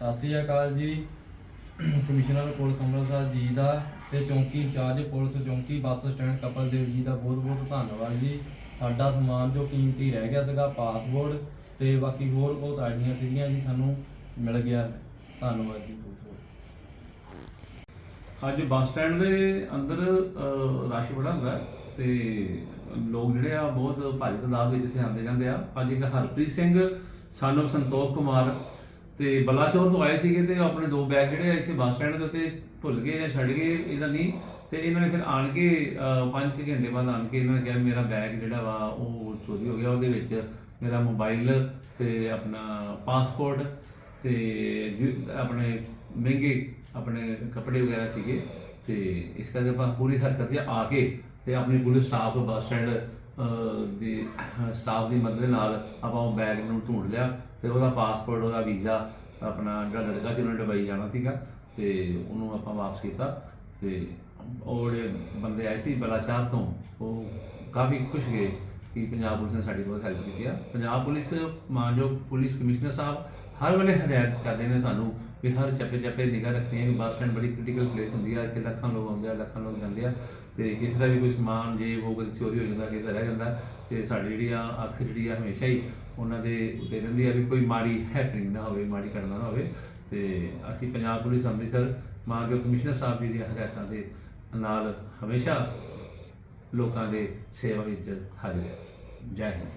ਸਤਿ ਸ਼੍ਰੀ ਅਕਾਲ ਜੀ। Commissioner police Amritsar ਜੀ ਦਾ ਤੇ ਚੌਂਕੀ ਇੰਚਾਰਜ ਪੁਲਿਸ ਚੌਂਕੀ bus stand couple Dev ji ਦਾ ਬਹੁਤ ਬਹੁਤ ਧੰਨਵਾਦ ਜੀ। ਸਾਡਾ ਸਮਾਨ ਜੋ ਕੀਮਤੀ ਰਹਿ ਗਿਆ ਸੀਗਾ ਪਾਸਪੋਰਟ ਤੇ ਬਾਕੀ ਹੋਰ ਬਹੁਤ ਆਈਡੀਆਂ ਸੀਗੀਆਂ ਜੀ, ਸਾਨੂੰ ਮਿਲ ਗਿਆ। ਧੰਨਵਾਦ ਜੀ ਅੱਜ ਬੱਸ ਸਟੈਂਡ ਦੇ ਅੰਦਰ ਰਸ਼ ਬੜਾ ਹੁੰਦਾ ਤੇ ਲੋਕ ਜਿਹੜੇ ਆ ਬਹੁਤ ਭਾਰੀ ਤਾਦਾਦ ਵਿੱਚ ਇੱਥੇ ਆਉਂਦੇ ਜਾਂਦੇ ਆ। ਅੱਜ ਇੱਕ ਹਰਪ੍ਰੀਤ ਸਿੰਘ ਸਾਨੂੰ ਸੰਤੋਖ ਕੁਮਾਰ ਤੇ ਬਲਾਚੌਰ ਤੋਂ ਆਏ ਸੀਗੇ ਤੇ ਆਪਣੇ ਦੋ ਬੈਗ ਜਿਹੜੇ ਆ ਇੱਥੇ ਬੱਸ ਸਟੈਂਡ ਦੇ ਉੱਤੇ ਭੁੱਲ ਗਏ ਜਾਂ ਛੱਡ ਗਏ ਇਹਨਾਂ ਨਹੀਂ। ਤੇ ਇਹਨਾਂ ਨੇ ਫਿਰ ਆਣ ਕੇ 5 ਘੰਟੇ ਬਾਅਦ ਆਣ ਕੇ ਇਹਨਾਂ ਨੇ ਕਿਹਾ ਮੇਰਾ ਬੈਗ ਜਿਹੜਾ ਵਾ ਉਹ ਚੋਰੀ ਹੋ ਗਿਆ ਉਹਦੇ ਵਿੱਚ। ਮੇਰਾ ਮੋਬਾਈਲ ਤੇ ਆਪਣਾ ਪਾਸਪੋਰਟ ਤੇ ਜਿ- ਆਪਣੇ ਮਹਿੰਗੇ ਆਪਣੇ ਕੱਪੜੇ ਵਗੈਰਾ ਸੀਗੇ। ਤੇ ਇਸ ਕਰਕੇ ਆਪਾਂ ਪੂਰੀ ਹਰਕਤ 'ਚ ਆ ਕੇ ਤੇ ਆਪਣੀ ਪੁਲਿਸ ਸਟਾਫ ਬੱਸ ਸਟੈਂਡ ਦੀ ਸਟਾਫ ਦੀ ਮਦਦ ਨਾਲ ਆਪਾਂ ਉਹ ਬੈਗ ਨੂੰ ਢੂੰਡ ਲਿਆ ਤੇ ਉਹਦਾ ਪਾਸਪੋਰਟ ਉਹਦਾ ਵੀਜ਼ਾ ਆਪਣਾ ਜਿਹੜਾ ਲੜਕਾ ਸੀ ਉਹਨੇ ਦੁਬਈ ਜਾਣਾ ਸੀਗਾ, ਤੇ ਉਹਨੂੰ ਆਪਾਂ ਵਾਪਸ ਕੀਤਾ, ਤੇ ਉਹ ਜਿਹੜੇ ਬੰਦੇ ਆਏ ਸੀ ਬਲਾਚਾਰ ਤੋਂ, ਉਹ ਕਾਫੀ ਖੁਸ਼ ਗਏ ਕਿ ਪੰਜਾਬ ਪੁਲਿਸ ਨੇ ਸਾਡੀ ਬਹੁਤ ਹੈਲਪ ਕੀਤੀ ਆ। ਪੰਜਾਬ ਪੁਲਿਸ, ਮਾਨਯੋਗ ਪੁਲਿਸ ਕਮਿਸ਼ਨਰ ਸਾਹਿਬ, ਹਰ ਵੇਲੇ ਹਦਾਇਤ ਕਰਦੇ ਨੇ ਸਾਨੂੰ ਵੀ ਹਰ ਚੱਪੇ ਚੱਪੇ ਨਿਗਾਹ ਰੱਖਣੀ ਹੈ ਕਿ ਬੱਸ ਸਟੈਂਡ ਬੜੀ ਕ੍ਰਿਟੀਕਲ ਪਲੇਸ ਹੁੰਦੀ ਆ, ਇੱਥੇ ਲੱਖਾਂ ਲੋਕ ਆਉਂਦੇ ਆ, ਲੱਖਾਂ ਲੋਕ ਜਾਂਦੇ ਆ ਤੇ ਕਿਸੇ ਦਾ ਵੀ ਕੋਈ ਸਮਾਨ ਜੇ ਉਹ ਕਦੇ ਚੋਰੀ ਹੋ ਜਾਂਦਾ, ਕਿਸੇ ਦਾ ਰਹਿ ਜਾਂਦਾ ਤੇ ਸਾਡੀ ਜਿਹੜੀ ਆ ਅੱਖ ਜਿਹੜੀ ਆ ਹਮੇਸ਼ਾ ਹੀ ਉਹਨਾਂ ਦੇ ਉੱਤੇ ਰਹਿੰਦੀ ਆ ਵੀ ਕੋਈ ਮਾੜੀ ਹੈਪਨਿੰਗ ਨਾ ਹੋਵੇ, ਮਾੜੀ ਘਟਨਾ ਨਾ ਹੋਵੇ ਤੇ ਅਸੀਂ ਪੰਜਾਬ ਪੁਲਿਸ ਅੰਮ੍ਰਿਤਸਰ ਮਾਨਯੋਗ ਕਮਿਸ਼ਨਰ ਸਾਹਿਬ ਜੀ ਦੀਆਂ ਹਦਾਇਤਾਂ ਦੇ ਨਾਲ ਹਮੇਸ਼ਾ ਲੋਕਾਂ ਦੇ ਸੇਵਾ ਵਿੱਚ ਹਾਜ਼ਰ ਹੈ। ਜੈ ਹਿੰਦ।